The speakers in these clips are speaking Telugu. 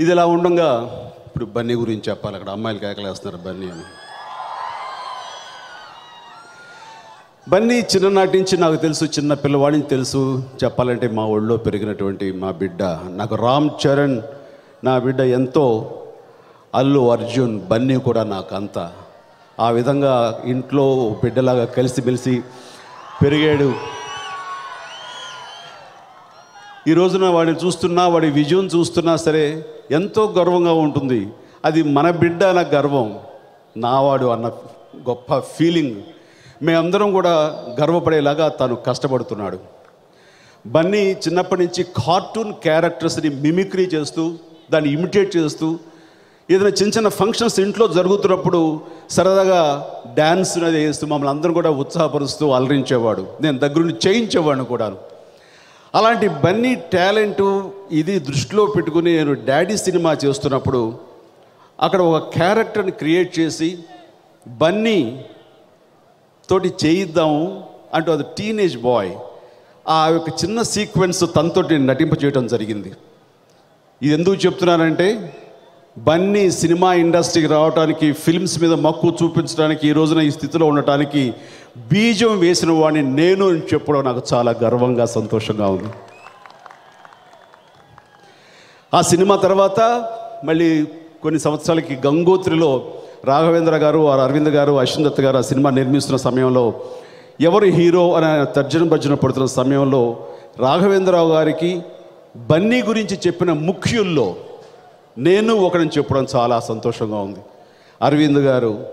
ఇది ఇలా ఉండగా. ఇప్పుడు బన్నీ గురించి చెప్పాలి అక్కడ. అమ్మాయిలు కేకలేస్తున్నారు బన్నీ అని. బన్నీ చిన్ననాటి నుంచి నాకు తెలుసు చిన్న పిల్లవాడిని తెలుసు. చెప్పాలంటే మా ఒళ్ళో పెరిగినటువంటి మా బిడ్డ. నాకు రామ్ చరణ్ నా బిడ్డ ఎంతో అల్లు అర్జున్ బన్నీ కూడా నాకు అంత. ఆ విధంగా ఇంట్లో బిడ్డలాగా కలిసిమెలిసి పెరిగాడు. ఈ రోజున వాడిని చూస్తున్నా వాడి విజయం చూస్తున్నా సరే ఎంతో గర్వంగా ఉంటుంది. అది మన బిడ్డ అన్న గర్వం నావాడు అన్న గొప్ప ఫీలింగ్. మేమందరం కూడా గర్వపడేలాగా తను కష్టపడుతున్నాడు. బన్నీ చిన్నప్పటి నుంచి కార్టూన్ క్యారెక్టర్స్ని మిమిక్రీ చేస్తూ దాన్ని ఇమిటేట్ చేస్తూ ఏదైనా చిన్న చిన్న ఫంక్షన్స్ ఇంట్లో జరుగుతున్నప్పుడు సరదాగా డ్యాన్స్ అనేది వేస్తూ మమ్మల్ని అందరం కూడా ఉత్సాహపరుస్తూ అలరించేవాడు. నేను దగ్గరుండి చేయించేవాడిని కూడాను. అలాంటి బన్నీ టాలెంటు ఇది దృష్టిలో పెట్టుకుని నేను డాడీ సినిమా చేస్తున్నప్పుడు అక్కడ ఒక క్యారెక్టర్ని క్రియేట్ చేసి బన్నీ తోటి చేయిద్దాము అంటూ అది టీనేజ్ బాయ్. ఆ యొక్క చిన్న సీక్వెన్స్ తనతోటి నటింప చేయడం జరిగింది. ఇది ఎందుకు చెప్తున్నానంటే బన్నీ సినిమా ఇండస్ట్రీకి రావడానికి ఫిల్మ్స్ మీద మక్కువ చూపించడానికి ఈ రోజున ఈ స్థితిలో ఉండటానికి బీజం వేసిన వాడిని నేను అని చెప్పడం నాకు చాలా గర్వంగా సంతోషంగా ఉంది. ఆ సినిమా తర్వాత మళ్ళీ కొన్ని సంవత్సరాలకి గంగోత్రిలో రాఘవేంద్ర గారు వారు అరవింద్ గారు అశ్విన్ దత్ గారు ఆ సినిమా నిర్మిస్తున్న సమయంలో ఎవరు హీరో అని ఆయన తర్జన భర్జన పడుతున్న సమయంలో రాఘవేంద్రరావు గారికి బన్నీ గురించి చెప్పిన ముఖ్యుల్లో నేను ఒకరిని చెప్పడం చాలా సంతోషంగా ఉంది. అరవింద్ గారు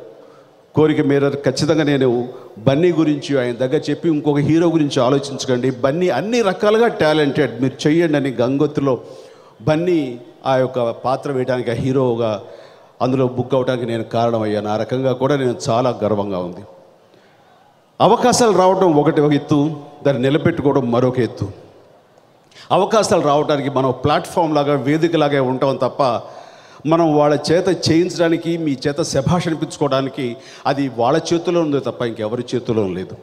కోరిక మేర ఖచ్చితంగా నేను బన్నీ గురించి ఆయన దగ్గర చెప్పి ఇంకొక హీరో గురించి ఆలోచించకండి. బన్నీ అన్ని రకాలుగా టాలెంటెడ్. మీరు చెయ్యండి అని గంగొత్తులో బన్నీ ఆ యొక్క పాత్ర వేయడానికి ఆ హీరోగా అందులో బుక్ అవడానికి నేను కారణమయ్యాను. ఆ రకంగా కూడా నేను చాలా గర్వంగా ఉంది. అవకాశాలు రావడం ఒకటి ఒక ఎత్తు దాన్ని నిలబెట్టుకోవడం మరొక ఎత్తు. అవకాశాలు రావడానికి మనం ప్లాట్ఫామ్ లాగా వేదికలాగా ఉంటాం తప్ప మనం వాళ్ళ చేత చేయించడానికి మీ చేత శభాష్ అనిపించుకోవడానికి అది వాళ్ళ చేతిలో ఉంది తప్ప ఇంకెవరి చేతిలో లేదు.